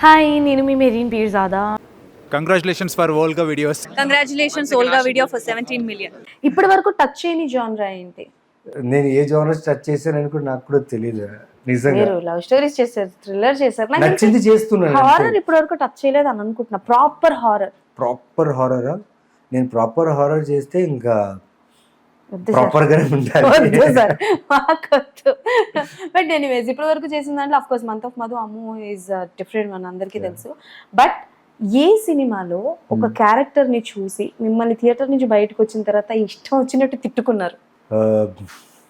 Hi నేను మీ Mareen Peerzada? Congratulations for world videos congratulations Volga video for seventeen million ఇప్పటి వరకు touch చేయని జానరా ఏంటి? నేను ఏ జోనర్స్ టచ్ చేశానని కూడా నాకు కూడా తెలియదు నిజంగా. మీరు లవ్ స్టోరీస్ చేశారు థ్రిల్లర్ చేశారు. నాకు నచ్చింది చేస్తున్నాను హారర్ ఇప్పటి వరకు టచ్ చేయలేదు అని అనుకుంటున్నా. ప్రాపర్ హారర్ ప్రాపర్ హారరా నేను ప్రాపర్ హారర్ చేస్తే ఇంకా బట్ ఎనీవేస్ ఇప్పటి వరకు చేసిన దాంట్లో of course month of Madhu Ammu is different మన అందరికీ తెలుసు. బట్ ఏ సినిమాలో ఒక Hmm. క్యారెక్టర్ని చూసి మిమ్మల్ని థియేటర్ నుంచి బయటకు వచ్చిన తర్వాత ఇష్టం వచ్చినట్టు తిట్టుకున్నారు?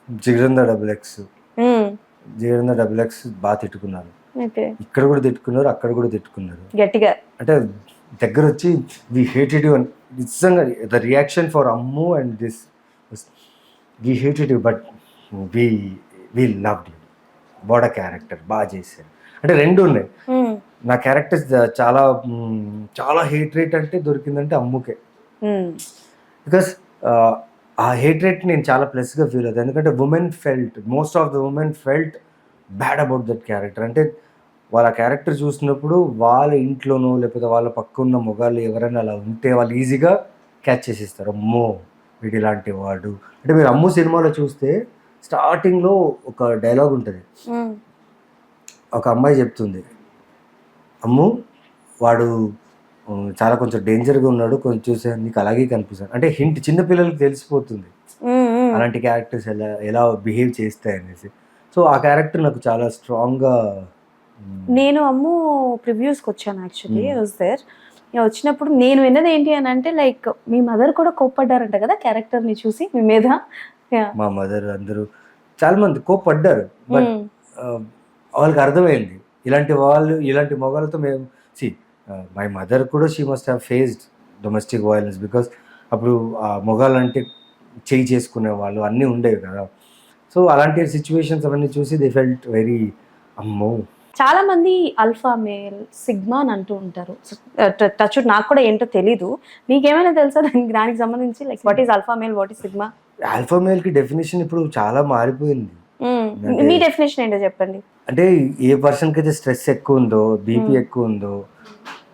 Jigarthanda double X Jigarthanda double X బాగా తిట్టుకున్నారు. ఇక్కడ కూడా తిట్టుకున్నారు అక్కడ కూడా తిట్టుకున్నారు. గట్టిగా. అంటే దగ్గర వచ్చి వి హేటెడ్ యూ నిజంగా the reaction for Ammu and this we hated you but we we loved you what character బాగా చేశారు అంటే రెండు ఉన్నాయి. Hmm. నా క్యారెక్టర్స్ చాలా మ్, చాలా హేట్ రేట్ అంటే దొరికిందంటే అమ్ముకే. Hmm. బికాస్ ఆ హేట్ రేట్ నేను చాలా ప్లస్గా ఫీల్ అవుతాను ఎందుకంటే women felt most of the women felt bad about that character అంటే వాళ్ళ క్యారెక్టర్ చూసినప్పుడు వాళ్ళ ఇంట్లోనో లేకపోతే వాళ్ళ పక్క ఉన్న మొగాళ్ళు ఎవరైనా అలా ఉంటే వాళ్ళు ఈజీగా క్యాచ్ చేసేస్తారు. అమ్మో. వీడు ఇలాంటి వాడు. అంటే మీరు అమ్ము సినిమాలో చూస్తే స్టార్టింగ్లో ఒక డైలాగ్ ఉంటుంది. ఒక అమ్మాయి చెప్తుంది. అమ్ము వాడు చాలా కొంచెం డేంజర్గా ఉన్నాడు కొంచెం చూసే నీకు అలాగే కనిపిస్తాడు. అంటే హింట్ చిన్నపిల్లలకి తెలిసిపోతుంది. అలాంటి క్యారెక్టర్స్ ఎలా ఎలా బిహేవ్ చేస్తాయి? అనేసి. సో ఆ క్యారెక్టర్ నాకు చాలా స్ట్రాంగ్గా నేను అమ్ము ప్రివ్యూస్కి వచ్చాను యాక్చువల్లీ. Was there. వచ్చినప్పుడు నేను విన్నది ఏంటి అని అంటే లైక్ మీ మదర్ కూడా కోప్పడ్డారంట కదా క్యారెక్టర్ని చూసి మీ మీద. మా మదర్ అందరూ చాలా మంది కోప్పడ్డారు బట్ Hmm. వాళ్ళకి అర్థమైంది ఇలాంటి వాళ్ళు ఇలాంటి మొగాలతో మేము సి మై మదర్ కూడా she must have faced domestic violence because అప్పుడు ఆ మొగాలంటే చేయి చేసుకునే వాళ్ళు అన్నీ ఉండేవి కదా సో అలాంటి సిచ్యువేషన్స్ అవన్నీ చూసి దే ఫెల్ట్ వెరీ అమ్మో చాలా మంది అల్ఫా మేల్ సిగ్మా అని అంటూ ఉంటారు. టచ్ నాకు కూడా ఏంటో తెలీదు. మీకేమైనా తెలుసా దానికి దానికి సంబంధించి? Like what is alpha male what is sigma alpha మేల్కి definition ఇప్పుడు చాలా మారిపోయింది. అంటే- మీ డెఫినేషన్ ఏంటో చెప్పండి. అంటే ఏ పర్సన్కి అయితే స్ట్రెస్ ఎక్కువ ఉందో బీపీ Hmm. ఎక్కువ ఉందో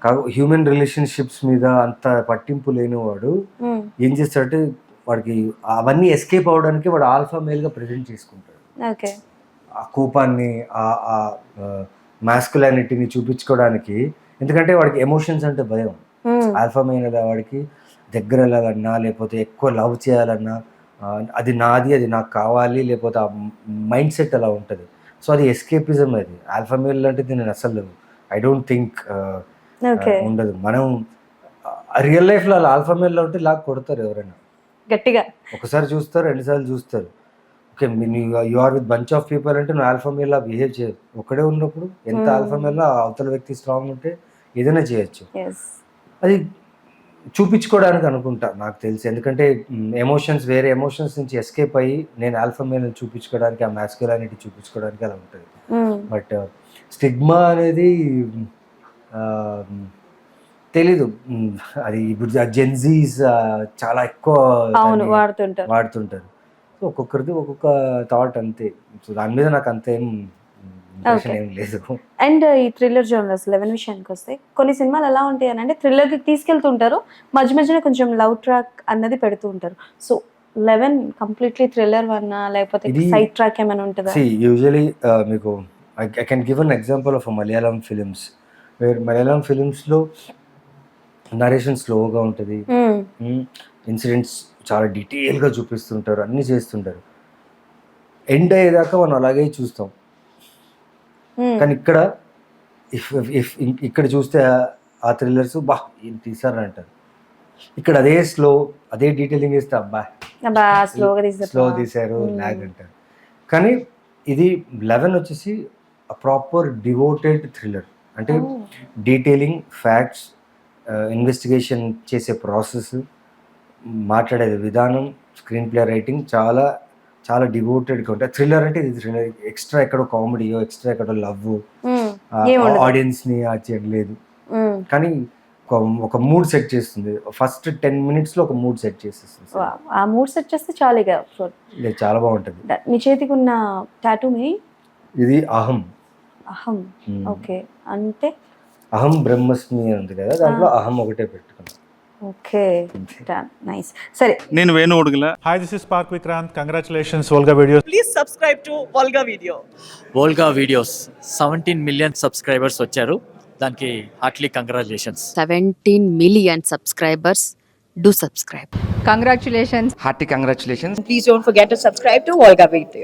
హ్యూమన్ రిలేషన్షిప్స్ మీద అంత పట్టింపు లేనివాడు Hmm. ఏం చేస్తాడంటే వాడికి అవన్నీ ఎస్కేప్ అవడానికి వాడు ఆల్ఫా మేల్గా ప్రజెంట్ చేసుకుంటాడు. ఓకే ఆ కోపాన్ని ఆ మాస్కులానిటీని చూపించుకోవడానికి ఎందుకంటే వాడికి ఎమోషన్స్ అంటే భయం. ఆల్ఫా మేల్ అలా వాడికి దగ్గర వెళ్ళాలన్నా లేకపోతే ఎక్కువ లవ్ చేయాలన్నా అది నాది అది నాకు కావాలి లేకపోతే ఆ మైండ్ సెట్ అలా ఉంటుంది. సో అది ఎస్కేపిజం అది. ఆల్ఫా మేల్ లాంటిది నేను అసలు ఐ డోంట్ థింక్ ఉండదు. మనం రియల్ లైఫ్లో అలా ఆల్ఫా మేల్లో ఉంటే లాగ్ కొడతారు ఎవరైనా. గట్టిగా. ఒకసారి చూస్తారు రెండుసార్లు చూస్తారు. Okay you are with bunch of people అంటే నువ్వు ఆల్ఫా మేల్ బిహేవ్ చేయదు ఒకడే ఉన్నప్పుడు ఎంత Hmm. ఆల్ఫా మేల్ అవతల వ్యక్తి స్ట్రాంగ్ ఉంటే ఏదైనా చేయొచ్చు. అది చూపించుకోవడానికి అనుకుంటా నాకు తెలిసి. ఎందుకంటే ఎమోషన్స్ వేరే ఎమోషన్స్ నుంచి ఎస్కేప్ అయ్యి నేను ఆల్ఫా మేల్ చూపించుకోవడానికి ఆ మ్యాస్కులానిటీ చూపించుకోవడానికి అలా ఉంటుంది. Hmm. బట్ స్టిగ్మా అనేది తెలీదు. అది ఇప్పుడు జెన్జీస్ చాలా ఎక్కువ వాడుతుంటారు. వాడుతుంటారు. ఒక్కొక్కరిది ఒక్కొక్క థాట్ అంతే. సో దాని మీద నాకు అంతేం. ఏం లేదు. అండ్ ఈ థ్రిల్లర్ జోనర్స్ లెవెన్ విషయానికి వస్తే కొన్ని సినిమాలు ఎలా ఉంటాయి అని అంటే థ్రిల్లర్కి తీసుకెళ్తుంటారు మధ్య మధ్యన కొంచెం లవ్ ట్రాక్ అన్నది పెడుతూ ఉంటారు. సో లెవెన్ కంప్లీట్లీ థ్రిల్లర్ వన్నా లేకపోతే సైడ్ ట్రాక్ ఏమైనా ఉంటుందా? యూజువలీ మీకు I can give an example of Malayalam films where Malayalam ఫిలిమ్స్లో narration స్లోగా ఉంటుంది. ఇన్సిడెంట్స్ చాలా డీటెయిల్గా చూపిస్తుంటారు అన్నీ చేస్తుంటారు ఎండ్ అయ్యేదాకా మనం అలాగే చూస్తాం. కానీ ఇక్కడ ఇఫ్ ఇఫ్ ఇక్కడ చూస్తే ఆ- థ్రిల్లర్స్ బా ఏం తీసారని అంటారు ఇక్కడ అదే స్లో అదే డీటెయిలింగ్ ఇస్తే అబ్బా స్లో తీశారు. ల్యాగ్ అంటారు కానీ ఇది లెవెన్ వచ్చేసి ప్రాపర్ డివోటెడ్ థ్రిల్లర్ అంటే. డీటెయిలింగ్ ఫ్యాక్ట్స్ ఇన్వెస్టిగేషన్ చేసే ప్రాసెస్ మాట్లాడే విధానం స్క్రీన్ ప్లే రైటింగ్ చాలా చాలా డివోటెడ్గా ఉంటాయి. థ్రిల్లర్ అంటే ఇది థ్రిల్లర్ ఎక్స్ట్రా ఎక్కడో కామెడీయో ఎక్స్ట్రా ఎక్కడో లవ్. ఆడియన్స్ని చేయలేదు మ్మ్. కానీ ఒక- ఒక మూడ్ సెట్ చేస్తుంది. ఫస్ట్ టెన్ మినిట్స్లో ఒక మూడ్ సెట్ చేసేస్తుంది. Wow. ఆ మూడ్ సెట్ చేస్తే చాలు చాలా బాగుంటుంది. మీ చేతికి ఉన్న టాటూ ఇది అహం. అహం. ఓకే అంటే అహం బ్రహ్మస్మి ఉంది కదా దాంట్లో అహం ఒకటే పెట్టుకున్నాను నేను Venu hi this park Vikranth congratulations Volga videos please subscribe to Volga video Volga videos seventeen million subscribers వచ్చారు. దానికి heartly congratulations seventeen million subscribers do subscribe congratulations heartly congratulations please don't forget subscribe to